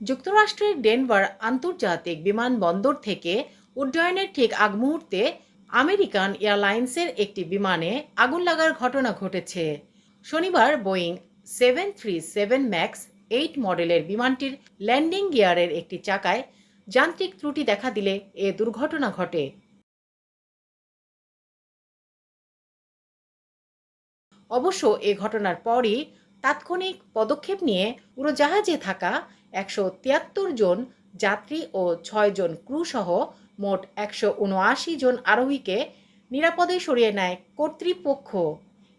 যুক্তরাষ্ট্রের ডেনভার আন্তর্জাতিক বিমানবন্দর থেকে উড্ডয়নের ঠিক আগ মুহূর্তে আমেরিকান এয়ারলাইন্সের একটি বিমানে আগুন লাগার ঘটনা ঘটেছে। শনিবার Boeing seven three seven max eight মডেলের বিমানটির ল্যান্ডিং গিয়ারের একটি চাকায় যান্ত্রিক ত্রুটি দেখা দিলে এ দুর্ঘটনা ঘটে। অবশ্য এ ঘটনার পরই তাৎক্ষণিক পদক্ষেপ নিয়ে উড়োজাহাজে থাকা একশো তিয়াত্তর জন যাত্রী ও ছয় জন ক্রু সহ মোট একশো উনআশি জন আরোহীকে নিরাপদে সরিয়ে নেয় কর্তৃপক্ষ।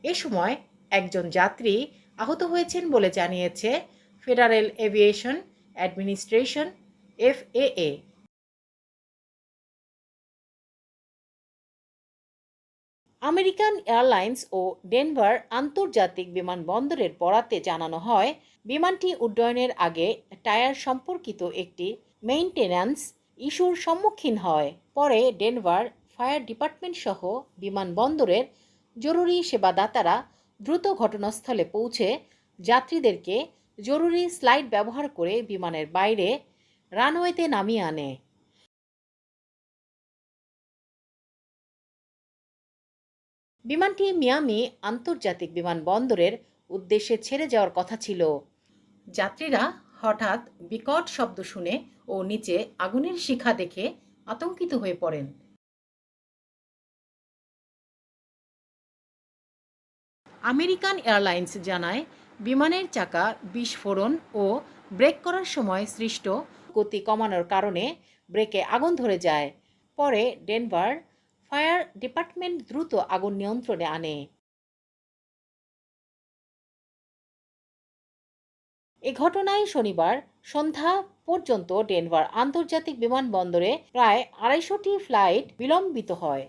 এ সময় একজন যাত্রী আহত হয়েছেন বলে জানিয়েছে Federal Aviation Administration, FAA. American Airlines ও ডেনভার আন্তর্জাতিক বিমানবন্দরের বরাতে জানানো হয়, বিমানটি উড্ডয়নের আগে টায়ার সম্পর্কিত একটি মেইনটেন্যান্স ইস্যুর সম্মুখীন হয়। পরে ডেনভার ফায়ার ডিপার্টমেন্ট সহ বিমানবন্দরের জরুরি সেবাদাতারা দ্রুত ঘটনাস্থলে পৌঁছে যাত্রীদেরকে জরুরি স্লাইড ব্যবহার করে বিমানের বাইরে রানওয়েতে নামিয়ে আনে। বিমানটি মিয়ামি আন্তর্জাতিক বিমানবন্দরের উদ্দেশ্যে ছেড়ে যাওয়ার কথা ছিল। যাত্রীরা হঠাৎ বিকট শব্দ শুনে ও নিচে আগুনের শিখা দেখে আতঙ্কিত হয়ে পড়েন। আমেরিকান এয়ারলাইন্স জানায়, বিমানের চাকা বিস্ফোরণ ও ব্রেক করার সময় সৃষ্ট গতি কমানোর কারণে ব্রেকে আগুন ধরে যায়। পরে ডেনভার ফায়ার ডিপার্টমেন্ট দ্রুত আগুন নিয়ন্ত্রণে আনে। এ ঘটনায় শনিবার সন্ধ্যা পর্যন্ত ডেনভার আন্তর্জাতিক বিমানবন্দরে প্রায় আড়াইশোটি ফ্লাইট বিলম্বিত হয়।